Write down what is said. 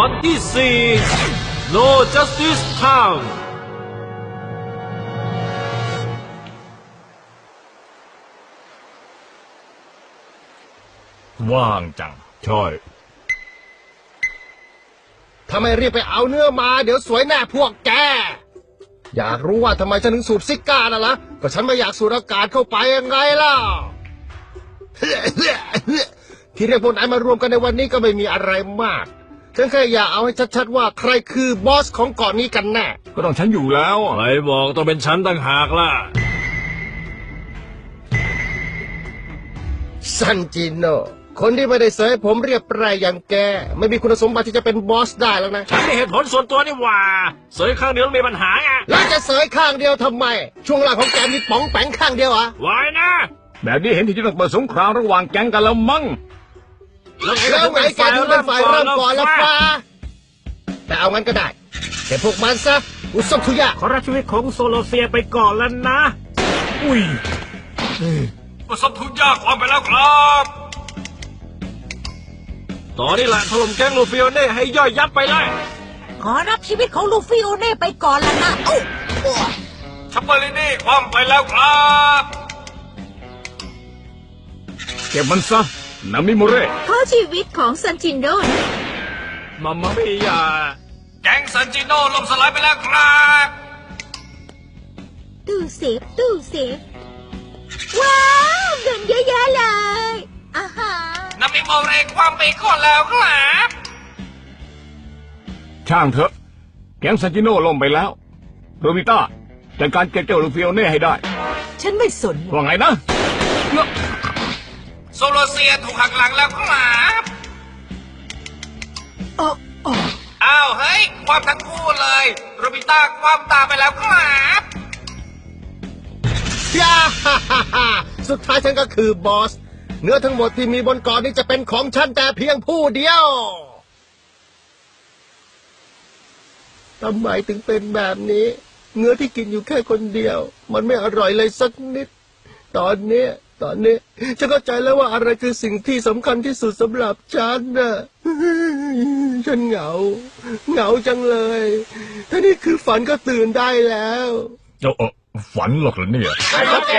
อนที่ 4 No Justice Town ว่างจัง ใช่ถ้าไม่รีบไปเอาเนื้อมา เดี๋ยวสวยแน่พวกแก อยากรู้ว่าทำไมฉันถึงสูบซิก้าน่ะล่ะก็ฉันไม่อยากสูดอากาศเข้าไปยังไงล่ะ ที่เรียกพวกนายมารวมกันในวันนี้ก็ไม่มีอะไรมาก ฉันแค่อยากเอาให้ชัดๆว่าใครคือบอสของเกาะนี้กันแน่ ก็ต้องฉันอยู่แล้วอะใครบอกต้องเป็นฉันต่างหากล่ะ ซันจิโน คนที่ไม่ได้เสยผมเรียบร้อยอย่างแก ไม่มีคุณสมบัติที่จะเป็นบอสได้แล้วนะ ฉันมีเหตุผลส่วนตัวนี่หว่า เสยข้างเดียวมีปัญหาไงแล้วจะเสยข้างเดียวทำไม ช่วงล่างของแกมีป๋องแปงข้างเดียวเหรอะไว้นะ แบบนี้เห็นที่จะต้องเปิดสงครามระหว่างแก๊งกันแล้วมั้ง แล้วไงแกถึงเป็นฝ่ายเริ่มก่อนแล้วฟ้าแต่เอางั้นก็ได้ แต่พวกมันซะ อุศบทุยะขอรับชีวิตของโซโลเซียไปก่อนแล้วนะ อุ้ยประสบทุกยากความไปแล้วครับตอนนี้แหละถล่มแก๊งลูฟิโอเน่ให้ย่อยยับไปเลย ขอรับชีวิตของลูฟี่โอเน่ไปก่อนละนะโอ้โอ้ชัปเปอร์ลินี่ความไปแล้วครับ เก็บมันซะ นามิโมเร่ขอชีวิตของซันจินโดนะมามาไม่ยาแก๊งซันจิโน่ล่มสลายไปแล้วครับ ตู้เซฟตู้เซฟว้าวเงินเยอะแยะเลยอาหารนามิโมเรความไปก่อนแล้วครับช่างเถอะ แก๊งซานจิโน่ล่มไปแล้ว โรบิต้าจัดการเก็บเจ้าลูฟิโอเน่ให้ได้ ฉันไม่สนว่าไงนะเนอะ โซโลเซียถูกหักหลังแล้วครับโอ้โอ้อ้าวเฮ้ยความทั้งคู่เลยโรบิต้าความตามไปแล้วครับย่าฮ่าฮ่าฮ่าสุดท้ายฉันก็คือบอส เนื้อทั้งหมดที่มีบนเกาะนี้จะเป็นของฉันแต่เพียงผู้เดียวทำไมถึงเป็นแบบนี้ เนื้อที่กินอยู่แค่คนเดียว มันไม่อร่อยเลยสักนิด ตอนเนี้ย ตอนนี้ฉันเข้าใจแล้วว่าอะไรคือสิ่งที่สำคัญที่สุดสำหรับฉันน่ะฉันเหงา เหงาจังเลยถ้านี่คือฝันก็ตื่นได้แล้ว เจ้าเออฝันหรอกเหรอเนี่ยไอ้แก